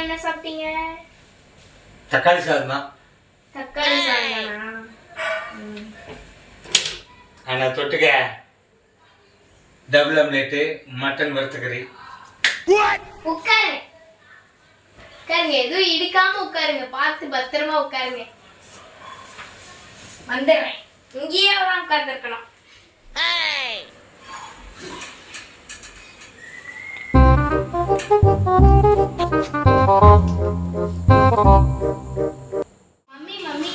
என்ன சாப்பிட்டீங்க? தக்காளி சாதம் தான் தக்காளி சாதமா ஆனால் தொட்டுக்க. டபுள் ஆம்லேட்டு மட்டன் வறுத்துக்கறி உட்காருங்க உட்காருங்க. எதுவும் இடிக்காம உட்காருங்க. பார்த்து பத்திரமா உட்காருங்க. வந்துடுறேன். இங்கேயே தான் உட்கார்ந்துருக்கணும். Mummy mummy.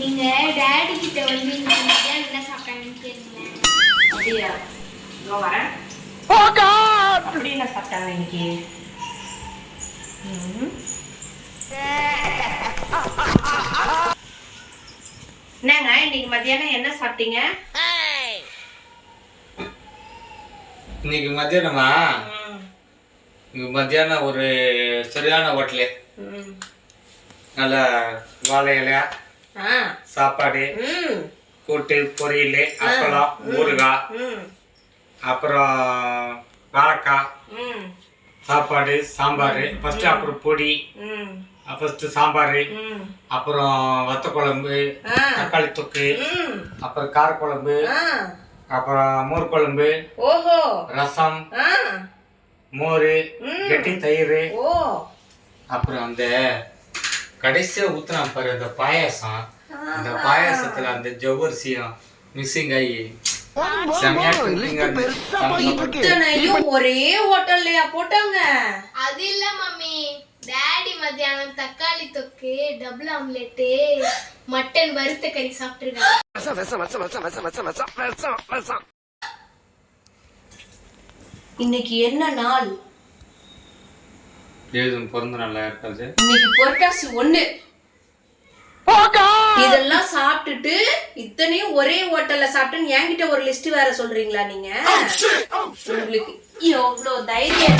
நீங்க டாடி கிட்ட வந்து என்ன சாப்பிட்டாங்கன்னு கேளுங்க. அப்படியா? இதோ வரேன். அப்படி என்ன சாப்பிட்டாங்க இன்னைக்கு. என்னங்க இன்னைக்கு மத்தியானம் என்ன சாப்பிட்டீங்க? இன்னைக்கு மத்தியானமா? மத்தியானம் ஒரு சரியான ஹோட்டலு. நல்ல வாழை இலை ஆ. சாப்பாடு. கூட்டு பொரியல் அப்பளம் ஊறுகாய். அப்புறம் வாழைக்காய். சாப்பாடு சாம்பார் ஃபஸ்ட்டு அப்புறம் பொடி. ஃபஸ்ட்டு சாம்பார். அப்புறம் வத்த குழம்பு. தக்காளி தொக்கு. அப்புறம் காரக்குழம்பு. அப்புறம் மோர் குழம்பு ரசம். மோர். கெட்டி தயிர். ஓ. அப்புறம் அந்த கடைசியா ஊத்துறான் பாரு அந்த பாயாசம். அந்த பாயாசத்துல அந்த ஜவ்வரிசியும் மிக்சிங் ஆகி ஒரே ஹோட்டல்லையா போட்டாங்க? அது இல்ல மம்மி. டாடி மத்தியானம் தக்காளி தொக்கு டபுள் ஆம்லெட்டு மட்டன் வறுத்த கறி சாப்பிட்டுருக்காங்க. இன்னைக்கு என்ன நாள் ஏதும் பிறந்த நல்லா இருக்காது இன்னைக்கு புரட்டாசி ஒண்ணு இதெல்லாம் சாப்பிட்டுட்டு இத்தனையும் ஒரே ஹோட்டல்ல சாப்பிட்டுன்னு என்கிட்ட ஒரு லிஸ்ட் வேற சொல்றீங்களா நீங்க உங்களுக்கு எவ்வளவு தைரியம்